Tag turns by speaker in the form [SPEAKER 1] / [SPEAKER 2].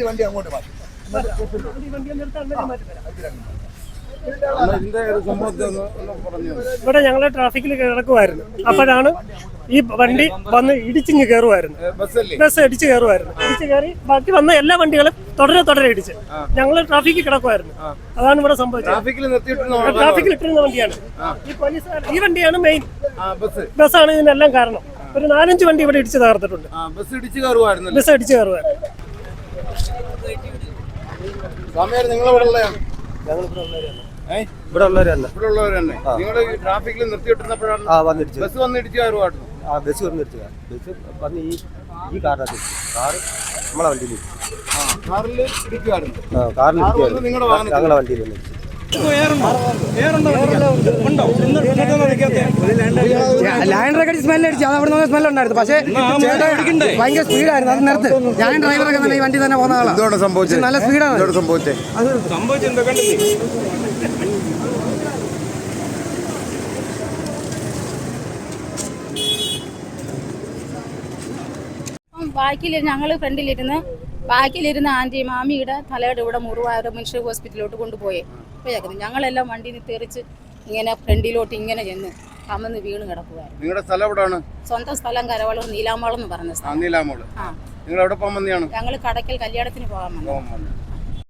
[SPEAKER 1] ഈ വണ്ടി അങ്ങോട്ട് മാറ്റി.
[SPEAKER 2] ഇവിടെ ഞങ്ങൾ ട്രാഫിക്കിൽ കിടക്കുമായിരുന്നു അപ്പോഴാണ് ഈ വണ്ടി വന്ന് ഇടിച്ചിങ്ങ് കയറുമായിരുന്നു ബസ് ഇടിച്ച് കയറുമായിരുന്നു ഇടിച്ച് കയറി ബാക്കി വന്ന എല്ലാ വണ്ടികളും തുടരെ തുടരെ ഇടിച്ച്. ഞങ്ങൾ ട്രാഫിക്കിൽ കിടക്കുമായിരുന്നു അതാണ് ഇവിടെ സംഭവിച്ചത്.
[SPEAKER 3] ട്രാഫിക്കിൽ
[SPEAKER 2] ഇട്ടിരുന്ന വണ്ടിയാണ്. ഈ പോലീസുകാർ ഈ വണ്ടിയാണ് മെയിൻ.
[SPEAKER 3] ബസ്.
[SPEAKER 2] ബസ്സാണ് ഇതിനെല്ലാം കാരണം. ഒരു നാലഞ്ച് വണ്ടി ഇവിടെ ഇടിച്ച് തകർത്തിട്ടുണ്ട്.
[SPEAKER 3] ബസ് ഇടിച്ച്
[SPEAKER 2] കയറുമായിരുന്നു
[SPEAKER 3] സമയം നിങ്ങൾ ഇവിടെ ഉള്ളതാണ്
[SPEAKER 4] ഇവിടെ ഉള്ളവരല്ല
[SPEAKER 3] ഇവിടെ ഉള്ളവർ തന്നെ. നിങ്ങൾ ട്രാഫിക്കിൽ നിർത്തിയിട്ടിരുന്നപ്പോഴാണ്
[SPEAKER 4] ആ വന്നിടിച്ചു.
[SPEAKER 3] ബസ് വന്ന് ഇടിച്ചു
[SPEAKER 4] ആ ബസ് വന്നിടിച്ചു. ബസ് വന്ന് ഈ ഈ കാറിനകത്ത് കാറ് നമ്മളെ വണ്ടിയിൽ
[SPEAKER 3] കാറിൽ ഇടിക്കുമായിരുന്നു
[SPEAKER 4] ആ കാറിൽ
[SPEAKER 3] കാറ് വന്ന് നിങ്ങളുടെ
[SPEAKER 4] ഞങ്ങളെ വണ്ടിയിൽ വന്നിടിച്ചു
[SPEAKER 5] ലൈൻ റെക്കടി സ്മെല്ല് അടിച്ചു. അത് അവിടെ നിന്ന് സ്മെല്ല് ഉണ്ടായിരുന്നു. പക്ഷേ ചേട്ടൻ ഭയങ്കര സ്പീഡായിരുന്നു അത് നിർത്ത്. ഞാൻ ഡ്രൈവറൊക്കെ നല്ല ഈ വണ്ടി തന്നെ പോകുന്ന ആളാണ്
[SPEAKER 3] സംഭവിച്ചത്
[SPEAKER 5] നല്ല സ്പീഡാണ്
[SPEAKER 3] ഇതോടെ
[SPEAKER 6] ബാക്കിൽ ഞങ്ങൾ ഫ്രണ്ടിലിരുന്ന് ബാക്കിലിരുന്ന് ആന്റി മാമിയുടെ തലയുടെ ഇവിടെ മുറിവായ മനുഷ്യ ഹോസ്പിറ്റലിലോട്ട് കൊണ്ടുപോയി. പോയേക്കുന്നു ഞങ്ങളെല്ലാം വണ്ടിയിൽ നിന്ന് തെറിച്ച് ഇങ്ങനെ ഫ്രണ്ടിലോട്ട് ഇങ്ങനെ ചെന്ന് കമന്ന് വീണ് കിടക്കുകയായിരുന്നു
[SPEAKER 3] നിങ്ങളുടെ സ്ഥലം എവിടെയാണ്
[SPEAKER 6] സ്വന്തം സ്ഥലം കരവളൂർ നീലാമളം എന്ന് പറഞ്ഞ സ്ഥലം.
[SPEAKER 3] നീലാമോൾ.
[SPEAKER 6] ആ.
[SPEAKER 3] നിങ്ങൾ എവിടെ പോകാൻ
[SPEAKER 6] ഞങ്ങൾ കടക്കൽ കല്യാണത്തിന് പോകാൻ വന്നു.